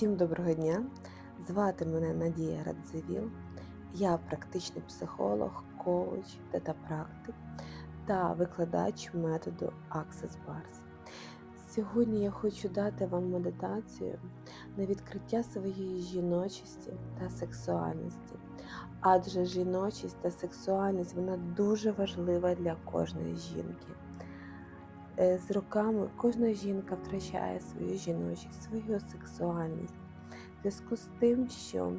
Всім доброго дня! Звати мене Надія Радзивіл. Я практичний психолог, коуч, тета-практик та викладач методу Access Bars. Сьогодні я хочу дати вам медитацію на відкриття своєї жіночості та сексуальності. Адже жіночість та сексуальність вона дуже важлива для кожної жінки. Е, З роками кожна жінка втрачає свою жіночість, свою сексуальність. В зв'язку з тим, що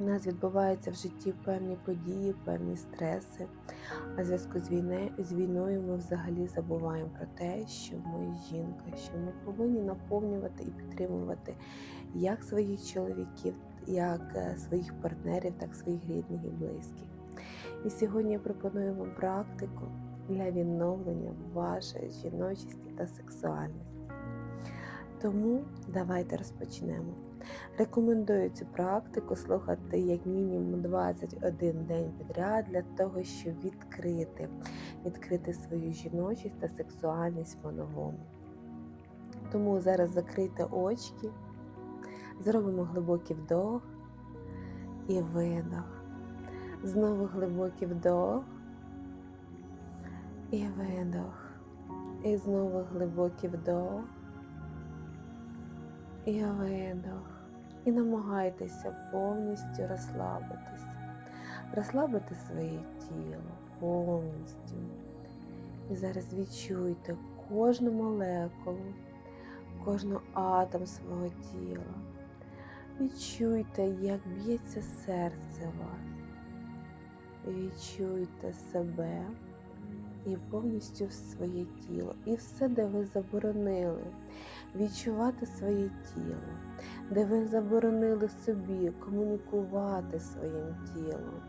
у нас відбуваються в житті певні події, певні стреси, а в зв'язку з, війне, з війною ми взагалі забуваємо про те, що ми жінка, що ми повинні наповнювати і підтримувати як своїх чоловіків, як е, своїх партнерів, так і своїх рідних і близьких. І сьогодні я пропоную вам практику для відновлення вашої жіночості та сексуальності. Тому давайте розпочнемо. Рекомендую цю практику слухати як мінімум 21 день підряд для того, щоб відкрити, відкрити свою жіночість та сексуальність по-новому. Тому зараз закрийте очки, зробимо глибокий вдох і видох. Знову глибокий вдох і видох. І знову глибокий вдох і видох. І намагайтеся повністю розслабитися. Розслабити своє тіло повністю. І зараз відчуйте кожну молекулу, кожну атом свого тіла. Відчуйте, як б'ється серце ваше. Відчуйте себе і повністю в своє тіло. І все, де ви заборонили відчувати своє тіло, де ви заборонили собі комунікувати своїм тілом,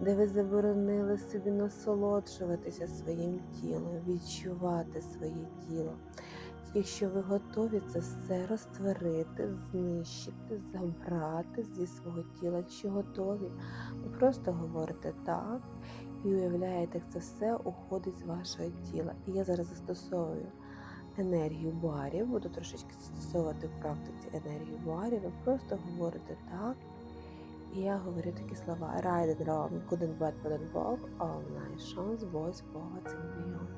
де ви заборонили собі насолоджуватися своїм тілом, відчувати своє тіло. Якщо ви готові це все розтворити, знищити, забрати зі свого тіла, якщо готові, ви просто говорите так і уявляєте, як це все уходить з вашого тіла. І я зараз застосовую енергію барів, буду трошечки застосовувати в практиці енергію барів, ви просто говорите так. І я говорю такі слова and run, couldn't bet couldn't walk, all my chance voice poets and beyond.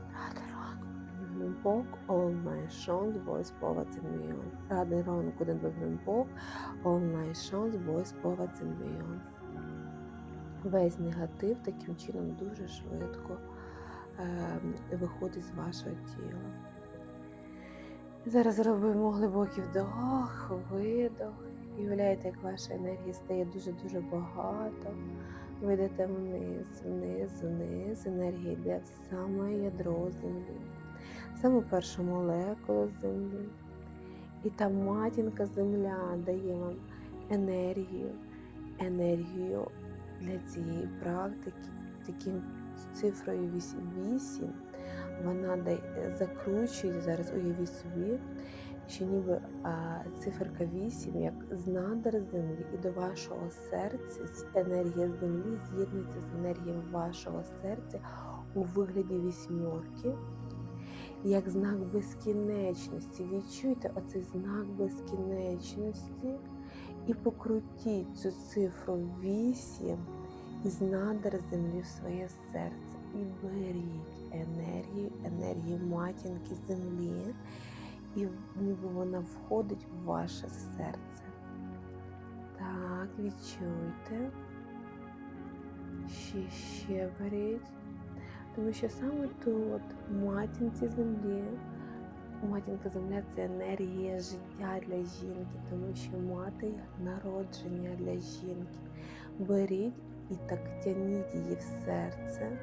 Run, couldn't walk, all my chance voice poets and beyond. Ride and run, couldn't bet walk, all my chance voice poets and beyond. Весь негатив таким чином дуже швидко е, виходить з вашого тіла. Зараз робимо глибокий вдох, видох. Уявляєте, як ваша енергія стає дуже-дуже багато. Ви йдете вниз, вниз, вниз. Енергія йде в саме ядро землі, в саму першу молекулу землі. І та матінка земля дає вам енергію, енергію для цієї практики, таким цифрою 8 вона дає, закручує, зараз уявіть собі, що ніби а, циферка 8, як з надр землі, і до вашого серця енергія землі з'єднується з енергією вашого серця у вигляді вісьмерки. Як знак безкінечності. Відчуйте оцей знак безкінечності і покрутіть цю цифру 8 із надр землі в своє серце. І беріть енергію, енергію матінки землі, і ніби вона входить в ваше серце. Так, відчуйте. Ще ще беріть. Тому що саме тут, в матінці землі, матінка земля це енергія життя для жінки, тому що мати народження для жінки. Беріть і так тяніть її в серце.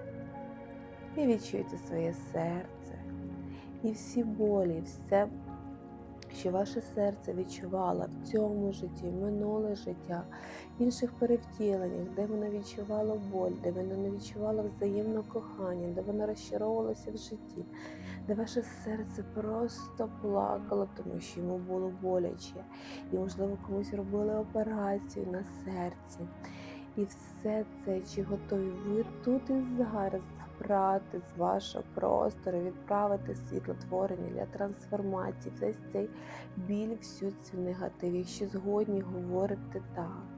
І відчуйте своє серце. І всі болі, все, що ваше серце відчувало в цьому житті, минуле життя, в інших перевтіленнях, де воно відчувало боль, де воно не відчувало взаємного кохання, де воно розчаровувалося в житті, де ваше серце просто плакало, тому що йому було боляче. І, можливо, комусь робили операцію на серці. І все це, чи готові ви тут і зараз забрати з вашого простору, відправити світлотворення для трансформації, весь цей біль, всю цю негатив. Якщо згодні говорити так.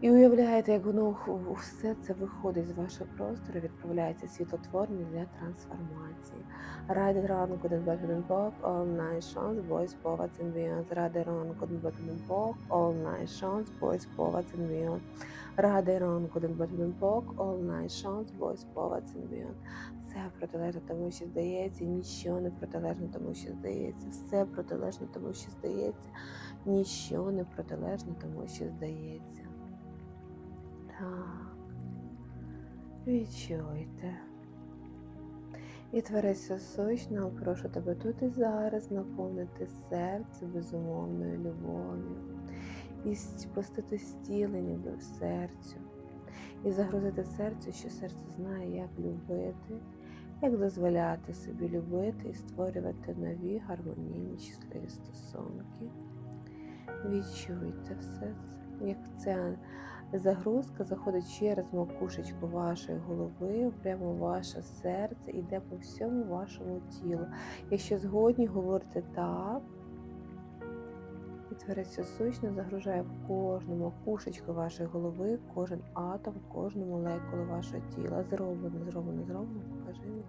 І уявляєте, як воно все це виходить з вашого простору, відправляється світлотворення для трансформації. Ради ранку bak, all night chance, boys povats and. Ради ранку all night chance, boys povats and beyond. Ради ранку bak, all night chance, boys povats and. Все протилежно тому, що здається, нічого не протилежно тому, що здається. Все протилежно тому, що здається, нічого не протилежно тому, що здається. Так. Відчуйте. І Творець Всесущного, прошу тебе тут і зараз наповнити серце безумовною любов'ю, і спустити стілення до серцю, і загрузити серцю, що серце знає, як любити, як дозволяти собі любити і створювати нові гармонійні щасливі стосунки. Відчуйте все це, як це Загрузка заходить через макушечку вашої голови, прямо в ваше серце, іде по всьому вашому тілу. Якщо згодні говорите так, і творець сущно загружає в кожну макушечку вашої голови, кожен атом, кожну молекулу вашого тіла. Зроблено, зроблено, зроблено, покажи мені.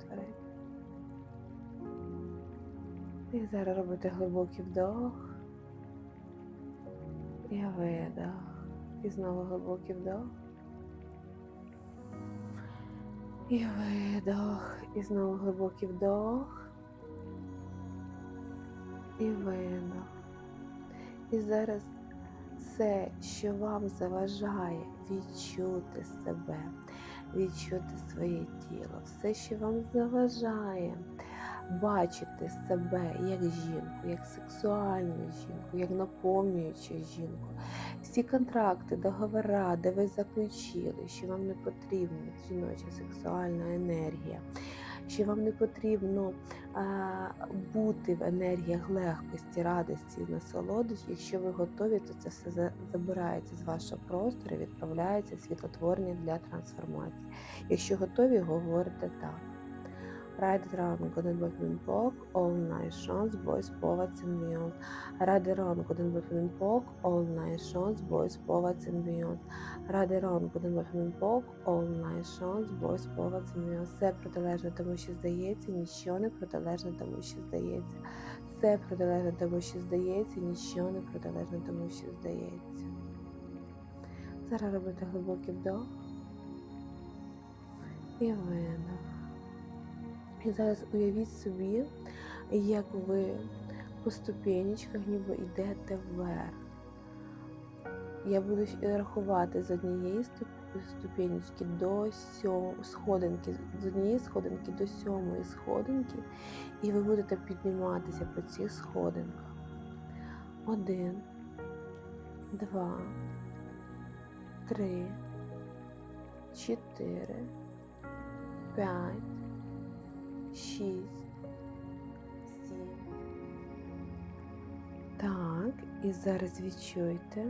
І зараз робите глибокий вдох і видох. І знову глибокий вдох. І видох. І знову глибокий вдох. І видох. І зараз все, що вам заважає відчути себе, відчути своє тіло, все, що вам заважає бачити себе як жінку, як сексуальну жінку, як наповнюючу жінку. Всі контракти, договори, де ви заключили, що вам не потрібна жіноча сексуальна енергія, що вам не потрібно а, бути в енергіях легкості, радості і насолоди. Якщо ви готові, то це все забирається з вашого простору, і відправляється світлотворення для трансформації. Якщо готові, говорите так. Ради ранку den bötelen bak, all night chance, boys povats and beyond. Ради ранку den bötelen bak, all night chance, boys povats and beyond. Ради ранку den bötelen bak, all night chance, boys povats and beyond. Все протилежне тому, що здається, нічого не протилежне тому, що здається. Все протилежне тому, що здається, нічого не протилежне тому, що здається. Зараз робите глибокий вдох і видох. І зараз уявіть собі, як ви по ступенечках ніби йдете вверх. Я буду рахувати з однієї ступ- ступенечки до сьомої сходинки, з однієї сходинки до сьомої сходинки, і ви будете підніматися по цих сходинках. Один, два, три, чотири, п'ять шість, сім. Так, і зараз відчуйте,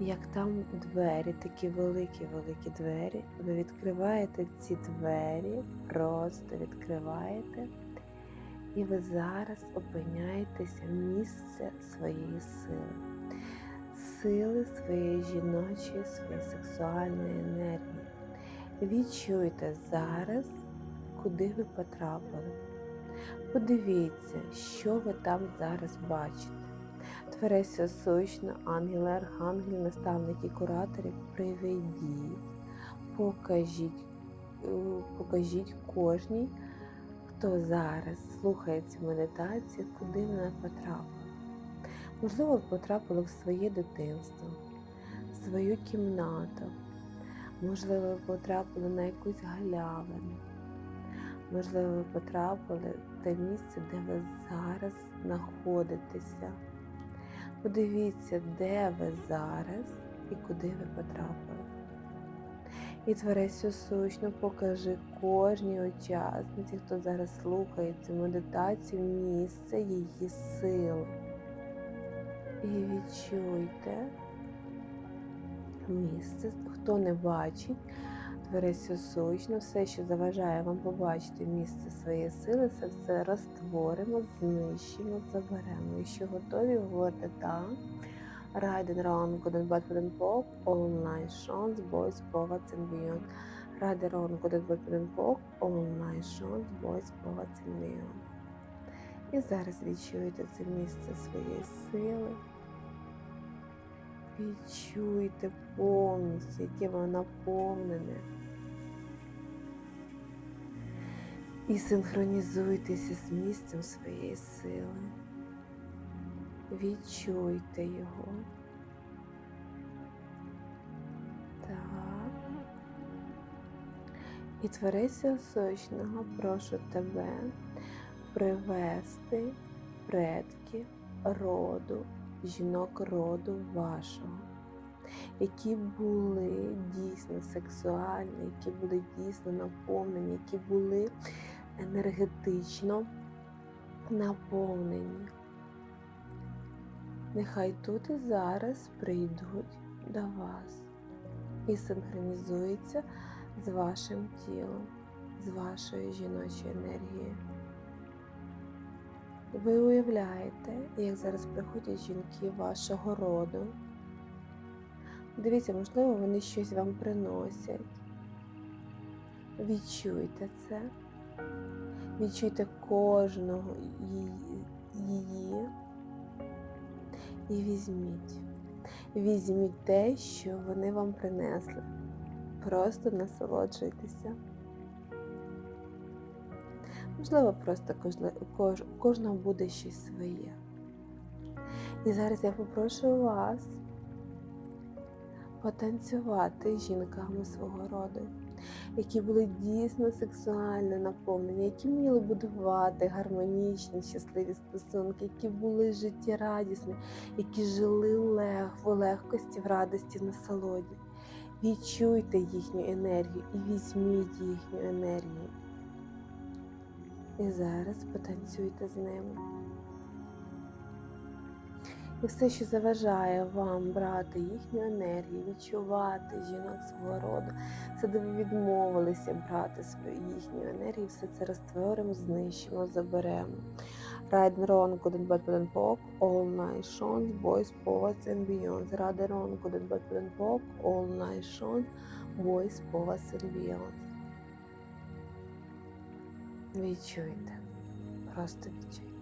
як там двері, такі великі-великі двері. Ви відкриваєте ці двері, просто відкриваєте, і ви зараз опиняєтеся в місце своєї сили. Сили своєї жіночої, своєї сексуальної енергії. Відчуйте зараз куди ви потрапили. Подивіться, що ви там зараз бачите. Твереся сущно, ангели, архангели, наставники, куратори, приведіть, покажіть, е, покажіть кожній, хто зараз слухає цю медитацію, куди вона потрапила. Можливо, потрапили в своє дитинство, в свою кімнату, можливо, потрапили на якусь галявину. Можливо, ви потрапили в те місце, де ви зараз знаходитеся. Подивіться, де ви зараз і куди ви потрапили. І творець сущно покажи кожній учасниці, хто зараз слухає цю медитацію, місце її сили. І відчуйте місце, хто не бачить, Творися сущно, все, що заважає вам побачити місце своєї сили, це все розтворимо, знищимо, заберемо. І що готові говорити так. And bad and pop, all night shons, boys, poets and beyond. And bad and pop, all night shons, boys, poets and beyond. І зараз відчуйте це місце своєї сили. Відчуйте повністю, яке воно наповнене. І синхронізуйтеся з місцем своєї сили. Відчуйте його. Так. І Твориця Сочного, прошу тебе привести предків роду, жінок роду вашого, які були дійсно сексуальні, які були дійсно наповнені, які були енергетично наповнені. Нехай тут і зараз прийдуть до вас і синхронізуються з вашим тілом, з вашою жіночою енергією. Ви уявляєте, як зараз приходять жінки вашого роду. Дивіться, можливо, вони щось вам приносять. Відчуйте це. Відчуйте кожного її- і візьміть. Візьміть те, що вони вам принесли. Просто насолоджуйтеся. Можливо, просто у кожного буде щось своє. І зараз я попрошу вас потанцювати жінками свого роду, які були дійсно сексуально наповнені, які вміли будувати гармонічні, щасливі стосунки, які були життєрадісні, які жили лег, в легкості, в радості, в насолоді. Відчуйте їхню енергію і візьміть їхню енергію. І зараз потанцюйте з ними. І все, що заважає вам брати їхню енергію, відчувати жінок свого роду, все, де ви відмовилися брати свою їхню енергію, все це розтворимо, знищимо, заберемо. Ride wrong, good and pop, all night shons, boys, poets and beyond. Ride wrong, good and pop, all night shons, boys, poets and beyond. Відчуйте. Просто відчуйте.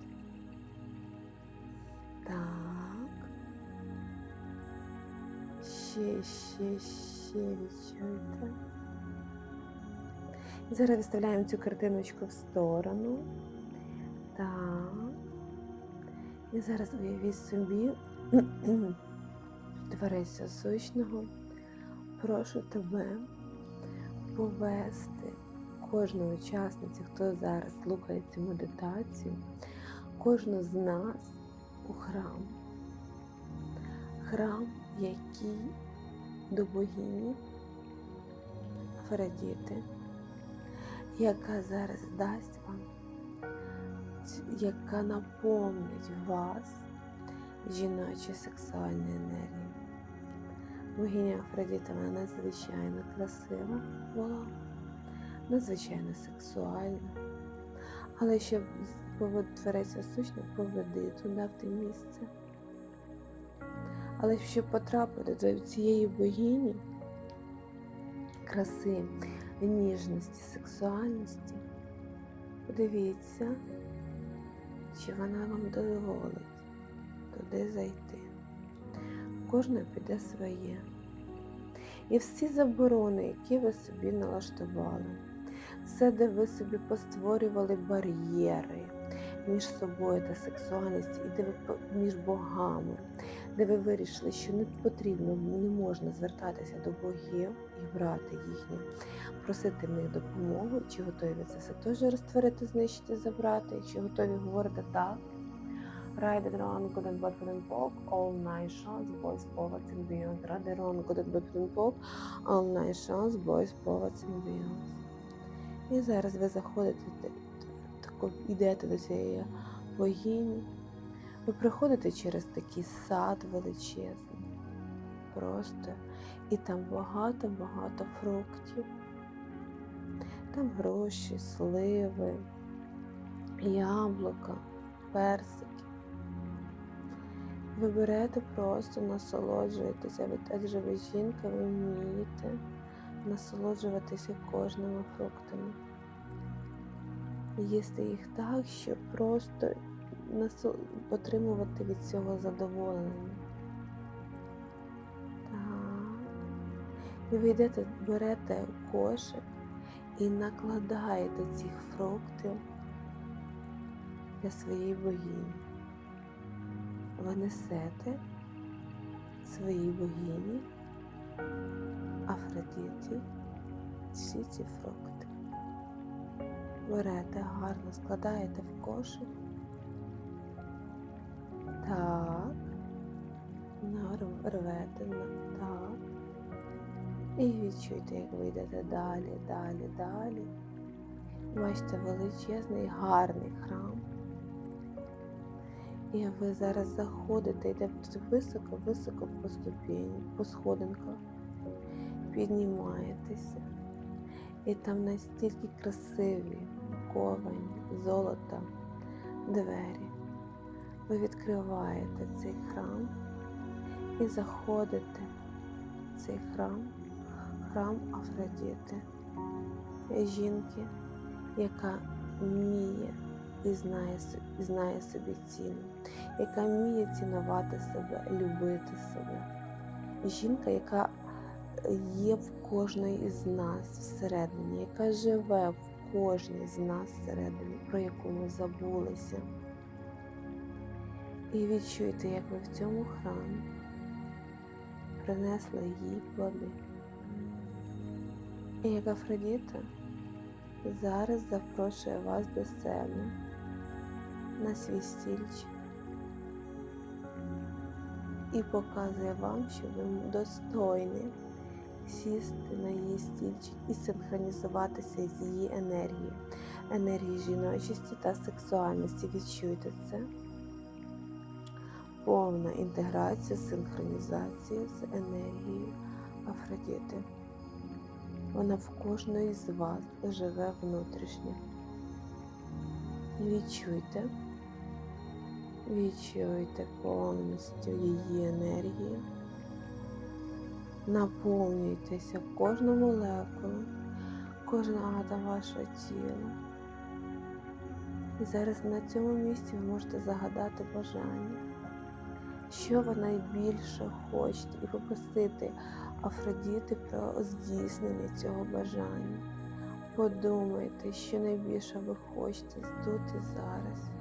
Так. Ще, ще, ще відчуйте. І зараз виставляємо цю картиночку в сторону. Так. І зараз уявіть собі Твориця сущного. Прошу тебе повести кожну учасницю, хто зараз слухає цю медитацію, кожну з нас у храм. Храм, який до богині Афродіти, яка зараз дасть вам, яка наповнить вас жіночою сексуальною енергією. Богиня Афродіта вона надзвичайно красива була надзвичайно сексуальна. Але щоб твориться сущно, поведи туди в те місце. Але щоб потрапити до цієї богині краси, ніжності, сексуальності, подивіться, чи вона вам дозволить туди зайти. Кожна піде своє. І всі заборони, які ви собі налаштували, все, де ви собі постворювали бар'єри між собою та сексуальністю, і де ви між богами, де ви вирішили, що не потрібно, не можна звертатися до богів і брати їхню, просити в них допомогу, чи готові це все теж розтворити, знищити, забрати, якщо готові говорити так. And bad pop, all night shots, boys, around good and bad pop, all night shots, boys, and beyond. І зараз ви заходите, йдете до цієї богині. Ви приходите через такий сад величезний. Просто. І там багато-багато фруктів, Там гроші, сливи, яблука, персики. Ви берете просто насолоджуєтеся, адже ви жінка, ви вмієте насолоджуватися кожними фруктами. Їсти їх так, щоб просто отримувати від цього задоволення. І ви йдете, берете кошик і накладаєте цих фруктів для своєї богині. Ви несете своїй богині Афродіті всі ці фрукти. Берете гарно, складаєте в кошик. Так. Рвете так. І відчуйте, як ви йдете далі, далі, далі. Бачите величезний гарний храм. І ви зараз заходите, йдете високо-високо по ступені, по сходинках, піднімаєтеся. І там настільки красиві ковані, золота, двері. Ви відкриваєте цей храм і заходите в цей храм, храм Афродіти, жінки, яка вміє і знає, і знає собі ціну, яка вміє цінувати себе, любити себе. Жінка, яка є в кожної із нас всередині, яка живе в кожній з нас всередині, про яку ми забулися. І відчуйте, як ви в цьому храмі принесли їй плоди. І як Афродіта зараз запрошує вас до себе на свій стільчик і показує вам, що ви достойні сісти на її стільчик і синхронізуватися з її енергією, енергією жіночості та сексуальності. Відчуйте це. Повна інтеграція, синхронізація з енергією Афродіти. Вона в кожної з вас живе внутрішньо. Відчуйте, відчуйте повністю її енергію. Наповнюйтеся кожну молекулу, кожен атом вашого тіла. І зараз на цьому місці ви можете загадати бажання, що ви найбільше хочете, і попросити Афродіти про здійснення цього бажання. Подумайте, що найбільше ви хочете і зараз.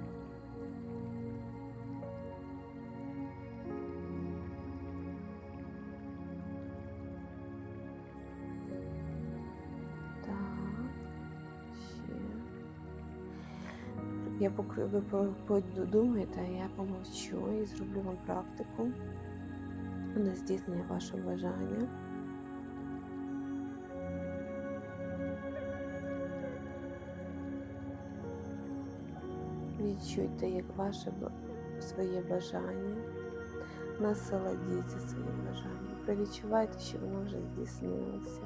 Поки ви подумаєте, я помовчу і зроблю вам практику на здійснення вашого бажання. Відчуйте, як ваше своє бажання, насолодіться своїм бажанням. Провідчувайте, що воно вже здійснилося.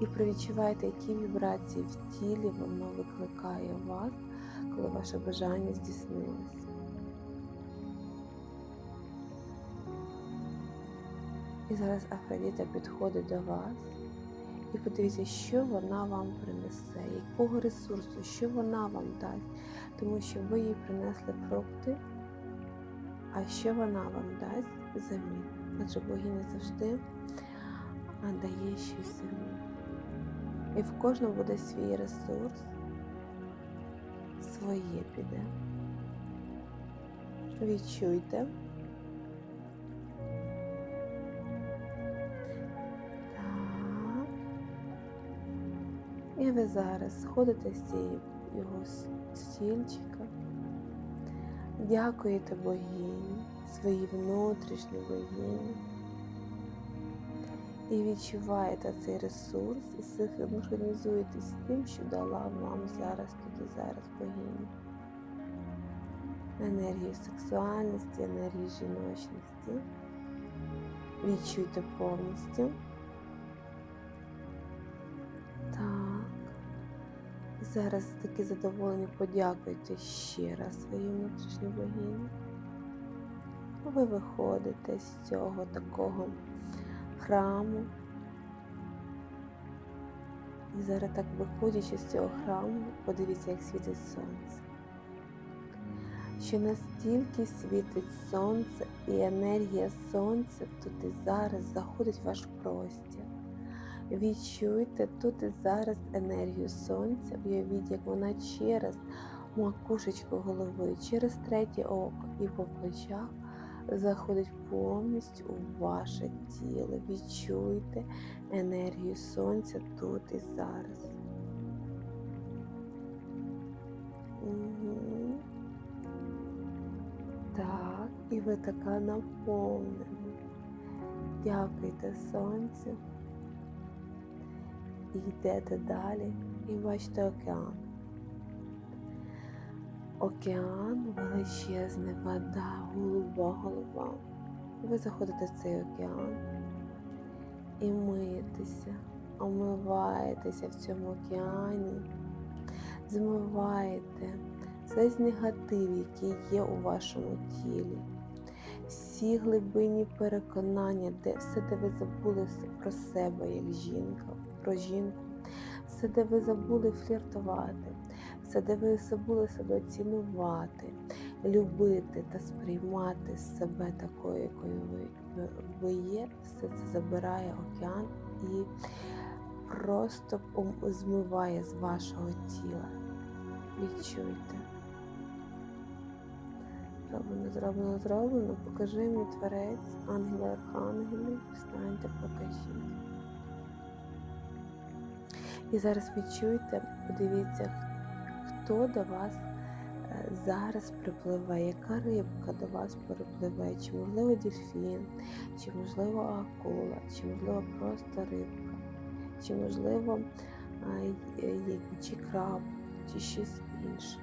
І провідчувайте, які вібрації в тілі воно викликає у вас, коли ваше бажання здійснилося. І зараз Афродіта підходить до вас і подивіться, що вона вам принесе, якого ресурсу, що вона вам дасть, тому що ви їй принесли фрукти, а що вона вам дасть взамін. Адже богиня завжди дає щось взамін. І в кожного буде свій ресурс, своє піде. Відчуйте. І ви зараз сходите з цієї його стільчика, дякуєте богині, своїй внутрішній богині. І відчуваєте цей ресурс і синхронізуєтесь з тим, що дала вам зараз тут і зараз богиня. Енергію сексуальності, енергію жіночності. Відчуйте повністю. Так. Зараз таки задоволені подякуйте ще раз своїй внутрішній богині. Ви виходите з цього такого храму. І зараз так виходячи з цього храму, подивіться, як світить сонце. Що настільки світить сонце і енергія сонця тут і зараз заходить в ваш простір. Відчуйте тут і зараз енергію сонця, уявіть, як вона через макушечку голови, через третє око і по плечах заходить повністю у ваше тіло. Відчуйте енергію сонця тут і зараз. Угу. Так, і ви така наповнена. Дякуйте сонцю. Йдете далі і бачите океан. Океан, величезна вода, голуба голова. Ви заходите в цей океан і миєтеся, омиваєтеся в цьому океані, змиваєте весь негатив, який є у вашому тілі, всі глибинні переконання, де все, де ви забули про себе як жінка, про жінку, все, де ви забули фліртувати, все, де ви забули себе цінувати, любити та сприймати себе такою, якою ви, ви є, все це забирає океан і просто змиває з вашого тіла. Відчуйте. Зроблено, зроблено, зроблено. Покажи мені творець, ангели, архангели, встаньте, покажіть. І зараз відчуйте, подивіться, хто до вас зараз припливе, яка рибка до вас перепливе, чи можливо дельфін, чи можливо акула, чи можливо просто рибка, чи можливо чи краб, чи щось інше.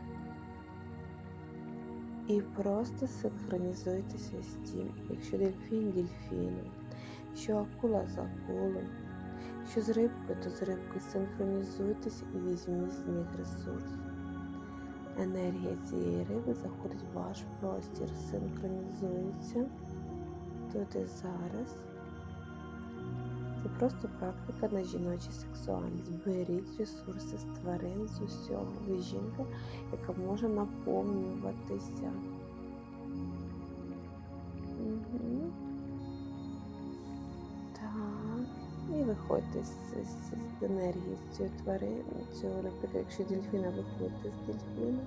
І просто синхронізуйтеся з тим, якщо дельфін дельфіном, що акула з акулою, що з рибкою, то з рибкою синхронізуйтеся і візьміть з них ресурс. Енергія цієї риби заходить в ваш простір, синхронізується тут і зараз. Це просто практика на жіночу сексуальність. Беріть ресурси з тварин з усього. Ви жінка, яка може наповнюватися. Виходьте з, з, з енергії з цієї тварини, цього, наприклад, якщо дельфіна виходите з дельфіна,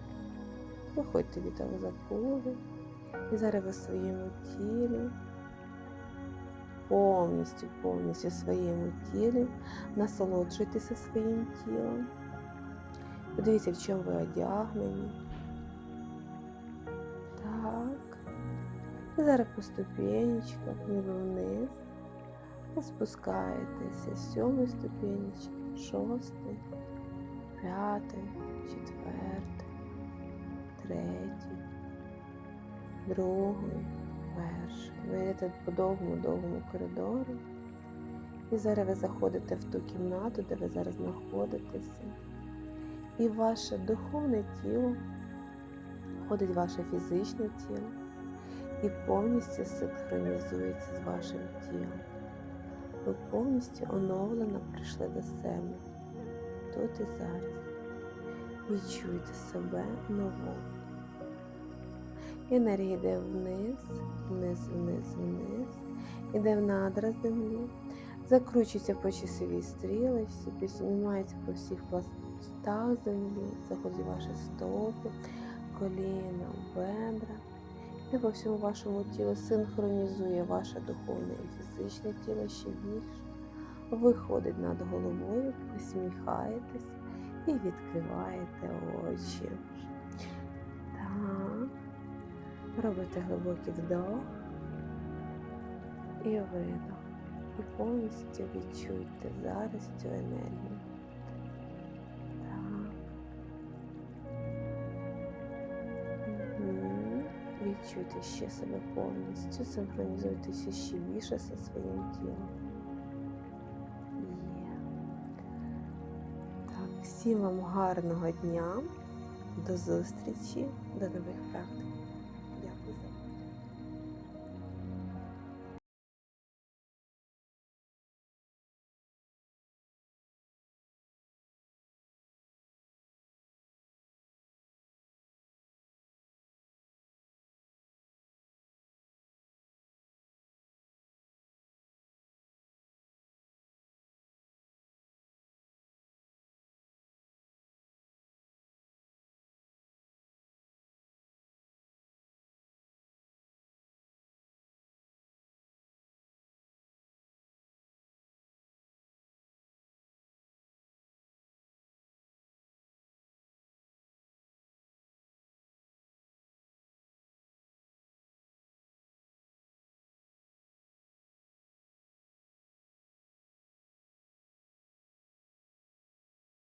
виходьте від того закули. І зараз ви своєму тілі повністю, повністю своєму тілі, насолоджуйтеся своїм тілом. Подивіться, в чому ви одягнені. Так. І зараз по ступенечках, ніби вниз. Ви спускаєтеся з сьомої ступенечки, шостий, п'ятий, четвертий, третій, другий перший. Ви йдете по довгому-довгому коридору. І зараз ви заходите в ту кімнату, де ви зараз знаходитеся. І ваше духовне тіло входить в ваше фізичне тіло і повністю синхронізується з вашим тілом. Ви повністю оновлено прийшли до себе тут і зараз. Відчуйте себе нову. Енергія йде вниз, вниз, вниз, вниз, іде в надра землі, закручується по часовій стрілочці, піднімається по всіх пластах землі, заходить ваші стопи, коліна, бедра. І по всьому вашому тілу синхронізує ваше духовне і фізичне тіло ще більше. Виходить над головою, посміхаєтесь і відкриваєте очі. Так. Робите глибокий вдох і видох. І повністю відчуйте зараз цю енергію. Відчуйте ще себе повністю, синхронізуйтеся ще більше зі своїм тілом. Є. Так, Всім вам гарного дня, до зустрічі, до нових практик.